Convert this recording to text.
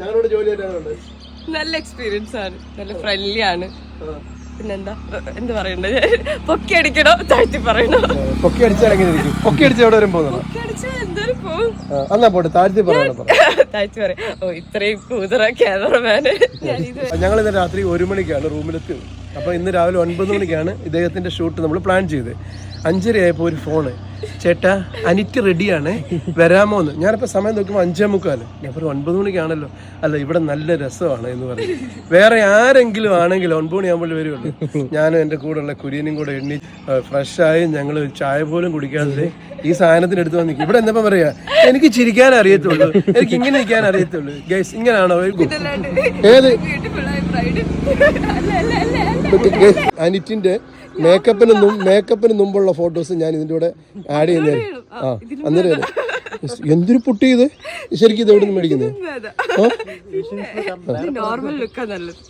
ഞങ്ങളോട് ജോലി നല്ല എക്സ്പീരിയൻസ് ആണ്. നല്ല ഫ്രണ്ട്ലി ആണ്. പിന്നെന്താ? എന്ത് പറയണ്ടേ? പൊക്കി അടിക്കണോ? താഴ്ത്തി പറയണോ? പൊക്കി അടിച്ചാൽ പൊക്കി അടിച്ച് എവിടെ വരും പോകുന്നത് പോട്ടെ താഴ്ത്തി പറയണം പറ. താഴ്ത്തി പറയും ഓ ഇത്രയും കൂതറ ക്യാമറമാന് ഞങ്ങൾ ഇന്ന് രാത്രി ഒരു മണിക്കാണ് റൂമിലെത്തിയത്. അപ്പൊ ഇന്ന് രാവിലെ ഒൻപത് മണിക്കാണ് ഇദ്ദേഹത്തിന്റെ ഷൂട്ട് നമ്മൾ പ്ലാൻ ചെയ്തത്. അഞ്ചര ആയപ്പോൾ ഒരു ഫോണ് ചേട്ടാ അനിറ്റ് റെഡിയാണ് വരാമോ എന്ന്. ഞാനിപ്പോൾ സമയം നോക്കുമ്പോൾ അഞ്ചേ മുക്കാൽ. ഞാൻ ഒരു ഒൻപത് മണിക്കാണല്ലോ. അല്ല ഇവിടെ നല്ല രസമാണ് എന്ന് പറഞ്ഞു വേറെ ആരെങ്കിലും ആണെങ്കിൽ ഒൻപത് മണിയാകുമ്പോൾ വരുള്ളൂ. ഞാനും എന്റെ കൂടെയുള്ള കുര്യനും കൂടെ എണ്ണി ഫ്രഷായി ഞങ്ങൾ ചായ പോലും കുടിക്കാതെ ഈ സാധനത്തിന് എടുത്ത് വന്നിരിക്കും ഇവിടെ എന്നപ്പോ പറയാ? എനിക്ക് ചിരിക്കാൻ അറിയത്തുള്ളൂ. എനിക്ക് ഇങ്ങനെ ഇരിക്കാൻ അറിയത്തുള്ളൂ. ഗൈസ് ഇങ്ങനെയാണോ ഏത്? അല്ല അല്ല അല്ല. അല്ല അനിറ്റിന്റെ മേക്കപ്പിന് മേക്കപ്പിന് മുമ്പുള്ള ഫോട്ടോസ് ഞാൻ ഇതിന്റെ കൂടെ ആഡ് ചെയ്യുന്നത് ആ അന്നേരം എന്തൊരു പൊട്ടി ഇത്? ശരിക്കും ഇത് എവിടെ നിന്ന് മേടിക്കുന്നത് നോർമൽ ലുക്കാ നല്ലത്.